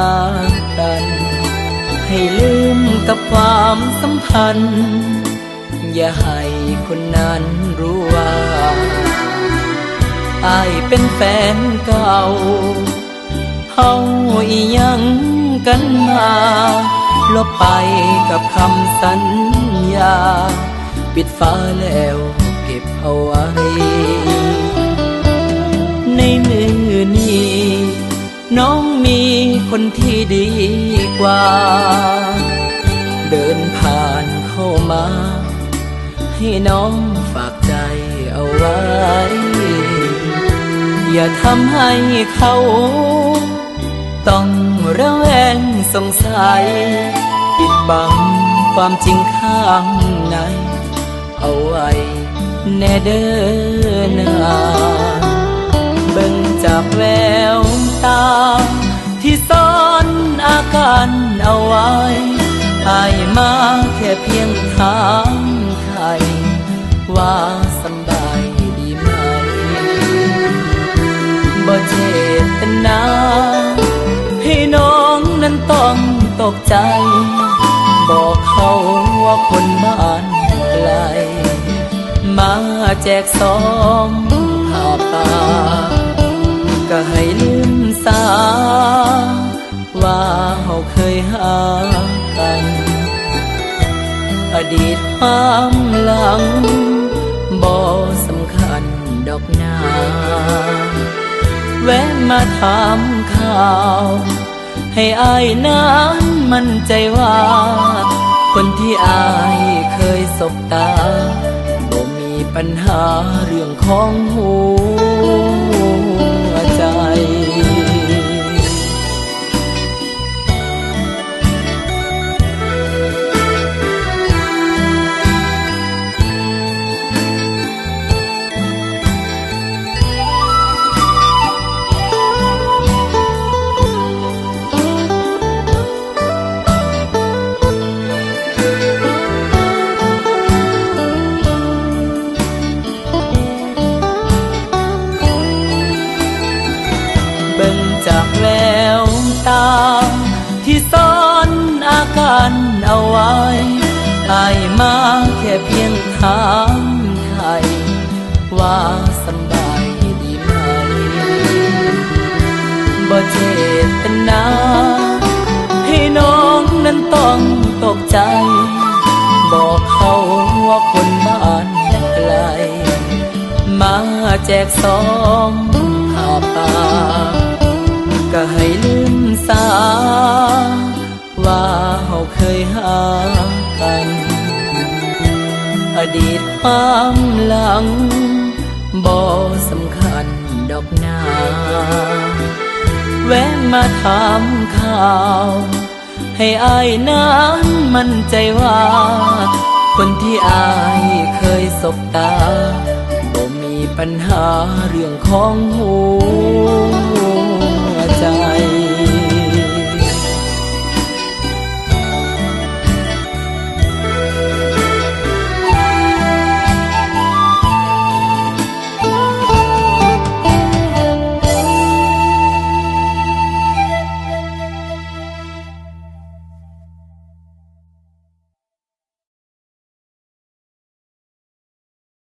ากัน ให้ลืมกับความสัมพันธ์ อย่าให้คนนั้นรู้ว่าอายเป็นแฟนเก่าเฮาอียังกันมาลบไปกับคำสัญญา ปิดฟ้าแล้วเก็บเอาไว้ คนที่ดีกว่า เดินผ่านเข้ามา ให้น้องฝากใจเอาไว้ อย่าทำให้เขา ต้องระแวงสงสัย ปิดบังความจริงข้างใน เอาไว้แน่เด้อนาเบิ่งจากแววตาาการเอาไว้อายมาแค่เพียงถามไทยว่าสำบายดีไหมบ่เจตนาให้น้องนั้นต้องตกใจ บอกเขาว่าคนบ้านไกล มาแจกซองผ้าป่าก็ให้ลืมสา เราเคยหากัน อดีตความหลังบ่สำคัญดอกนา แวะมาถามข่าว ให้อายนั้นมั่นใจว่า คนที่อายเคยสบตาบ่มีปัญหาเรื่องของหัว ที่ซ่อนอาการเอาไว้อายมาแค่เพียงถามไทยว่าสบายดีไหมบ่เจตนาให้น้องนั้นต้องตกใจ บอกเขาว่าคนบ้านไกล มาแจกซองผ้าป่า ก็ให้ลืมสา ว่าเราเคยหากัน อดีตความหลังบ่สำคัญดอกนาแวะมาถามข่าว ให้อายนั้นมั่นใจว่า คนที่อายเคยสบตาบ่มีปัญหาเรื่องของหั